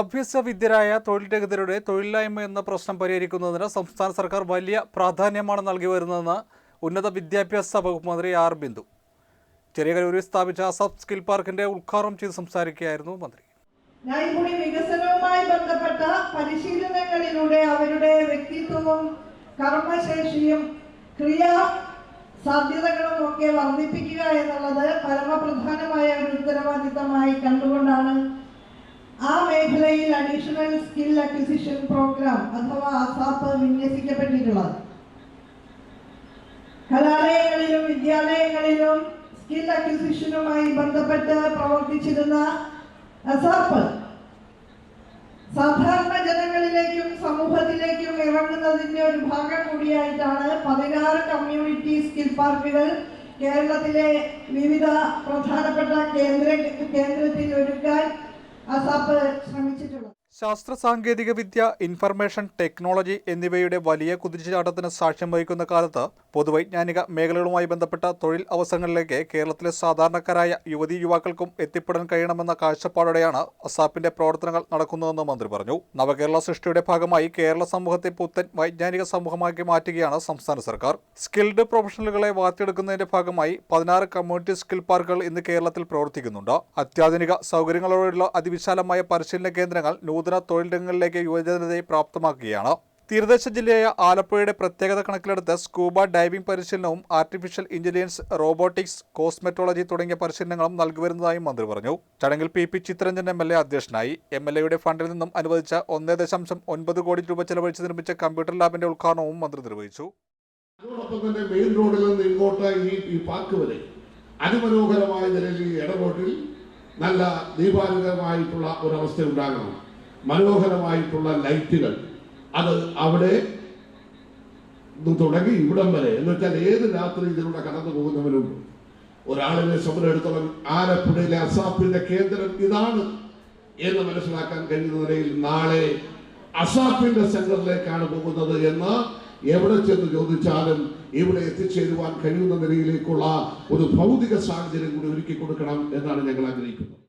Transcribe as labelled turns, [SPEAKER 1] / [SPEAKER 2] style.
[SPEAKER 1] അഭ്യസ്തവിദ്യരായ തൊഴിൽ രഹിതരുടെ തൊഴിലില്ലായ്മ എന്ന പ്രശ്നം പരിഹരിക്കുന്നതിന് സംസ്ഥാന സർക്കാർ വലിയ പ്രാധാന്യമാണ് നൽകി വരുന്നതെന്ന് ഉന്നത വിദ്യാഭ്യാസ വകുപ്പ് മന്ത്രി ആർ ബിന്ദു. ചെറിയകരൂരിൽ സ്ഥാപിച്ച സബ് സ്കിൽ പാർക്കിന്റെ ഉദ്ഘാടനം ചെയ്ത് സംസാരിക്കുകയായിരുന്നു മന്ത്രി.
[SPEAKER 2] നൈപുണ്യ വികസനവുമായി ബന്ധപ്പെട്ട പരിശീലനങ്ങളിലൂടെ അവരുടെ വ്യക്തിത്വവും കർമ്മശേഷിയും ക്രിയാ സാധ്യതകളും ഒക്കെ വർദ്ധിപ്പിക്കുക എന്നുള്ളത് പരമപ്രധാനമായ ഒരു ഉത്തരവാദിത്തമായി കണ്ടുകൊണ്ടാണ് ആ മേഖലയിൽ അഡീഷണൽ സ്കിൽ അക്വിസിഷൻ പ്രോഗ്രാം അഥവാ അസാപ്പ് വിന്യസിക്കപ്പെട്ടിട്ടുള്ളത്. കലാലയങ്ങളിലും വിദ്യാലയങ്ങളിലും സ്കിൽ അക്വിസിഷനുമായി ബന്ധപ്പെട്ട് പ്രവർത്തിച്ചിരുന്ന അസാപ്പ് സാധാരണ ജനങ്ങളിലേക്കും സമൂഹത്തിലേക്കും ഇറങ്ങുന്നതിന്റെ ഒരു ഭാഗം കൂടിയായിട്ടാണ് പതിനാറ് കമ്മ്യൂണിറ്റി സ്കിൽ പാർക്കുകൾ കേരളത്തിലെ വിവിധ പ്രധാനപ്പെട്ട കേന്ദ്ര കേന്ദ്രത്തിൽ ഒരുക്കാൻ അസാപ്പ് ശ്രമിച്ചിട്ടുള്ളത്
[SPEAKER 1] ശാസ്ത്ര സാങ്കേതിക വിദ്യ ഇൻഫർമേഷൻ ടെക്നോളജി എന്നിവയുടെ വലിയ കുതിച്ചുചാട്ടത്തിന് സാക്ഷ്യം വഹിക്കുന്ന കാലത്ത് പൊതുവൈജ്ഞാനിക മേഖലകളുമായി ബന്ധപ്പെട്ട തൊഴിൽ അവസരങ്ങളിലേക്ക് കേരളത്തിലെ സാധാരണക്കാരായ യുവതി യുവാക്കൾക്കും എത്തിപ്പെടാൻ കഴിയണമെന്ന കാഴ്ചപ്പാടോടെയാണ് അസാപ്പിന്റെ പ്രവർത്തനങ്ങൾ നടക്കുന്നതെന്ന് മന്ത്രി പറഞ്ഞു. നവകേരള സൃഷ്ടിയുടെ ഭാഗമായി കേരള സമൂഹത്തെ പുത്തൻ വൈജ്ഞാനിക സമൂഹമാക്കി മാറ്റുകയാണ് സംസ്ഥാന സർക്കാർ. സ്കിൽഡ് പ്രൊഫഷണലുകളെ വാർത്തെടുക്കുന്നതിന്റെ ഭാഗമായി പതിനാറ് കമ്മ്യൂണിറ്റി സ്കിൽ പാർക്കുകൾ ഇന്ന് കേരളത്തിൽ പ്രവർത്തിക്കുന്നുണ്ട്. അത്യാധുനിക സൗകര്യങ്ങളോടുള്ള അതിവിശാലമായ പരിശീലന കേന്ദ്രങ്ങൾ നൂതന തൊഴിൽ രംഗങ്ങളിലേക്ക് യുവജനതയെ പ്രാപ്തമാക്കുകയാണ്. തീരദേശ ജില്ലയായ ആലപ്പുഴയുടെ പ്രത്യേകത കണക്കിലെടുത്ത് സ്കൂബ ഡൈവിംഗ് പരിശീലനവും ആർട്ടിഫിഷ്യൽ ഇന്റലിജൻസ് റോബോട്ടിക്സ് കോസ്മെറ്റോളജി തുടങ്ങിയ പരിശീലനങ്ങളും നൽകിവരുന്നതായും മന്ത്രി പറഞ്ഞു. ചടങ്ങിൽ P P Chitharanjan M L A അധ്യക്ഷനായി എം എൽ എയുടെ ഫണ്ടിൽ നിന്നും അനുവദിച്ച ഒന്നേ ദശാംശം ഒൻപത് കോടി രൂപ ചെലവഴിച്ച് നിർമ്മിച്ച കമ്പ്യൂട്ടർ ലാബിന്റെ ഉദ്ഘാടനവും മന്ത്രി നിർവഹിച്ചു.
[SPEAKER 3] മെയിൻ റോഡിൽ ഇങ്ങോട്ട് അതിമനോഹരമായ നിലയിൽ ഇടപെട്ടിൽ നല്ല ദീപാനുകരമായിട്ടുള്ള ഒരവസ്ഥ ഉണ്ടാകണം. മനോഹരമായിട്ടുള്ള ലൈറ്റുകൾ. അത് അവിടെ തുടങ്ങി ഇവിടം വരെ. എന്ന് വെച്ചാൽ ഏത് രാത്രി ഇതിലൂടെ കടന്നു പോകുന്നവരും ഒരാളിനെ സമരെടുത്തവൻ ആലപ്പുഴയിലെ അസാപ്പിന്റെ കേന്ദ്രം ഇതാണ് എന്ന് മനസ്സിലാക്കാൻ കഴിയുന്ന നിലയിൽ നാളെ അസാപ്പിന്റെ സെന്ററിലേക്കാണ് പോകുന്നത് എന്ന് എവിടെ ചെന്ന് ചോദിച്ചാലും ഇവിടെ എത്തിച്ചേരുവാൻ കഴിയുന്ന നിലയിലേക്കുള്ള ഒരു ഭൗതിക സാഹചര്യം കൂടി ഒരുക്കി കൊടുക്കണം എന്നാണ് ഞങ്ങൾ ആഗ്രഹിക്കുന്നത്.